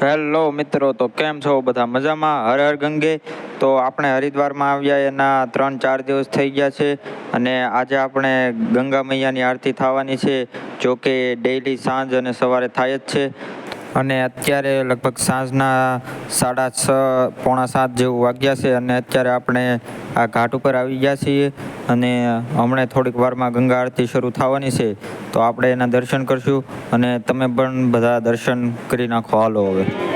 Hello મિત્રો, તો કેમ છો બધા મજામાં? હર હર ગંગે. તો આપણે હરિદ્વારમાં આવ્યા, એના ત્રણ ચાર દિવસ થઈ ગયા છે અને આજે આપણે ગંગા મૈયાની આરતી થવાની છે જો કે ડેઈલી સાંજ અને સવારે થાય જ છે. અને અત્યારે લગભગ સાંજના સાડા છ, પોણા સાત જેવું વાગ્યા છે અને અત્યારે આપણે આ ઘાટ ઉપર આવી ગયા છીએ અને હમણાં થોડીક વારમાં ગંગા આરતી શરૂ થવાની છે. તો આપણે એના દર્શન કરશું અને તમે પણ બધા દર્શન કરી નાખો. હાલો હવે.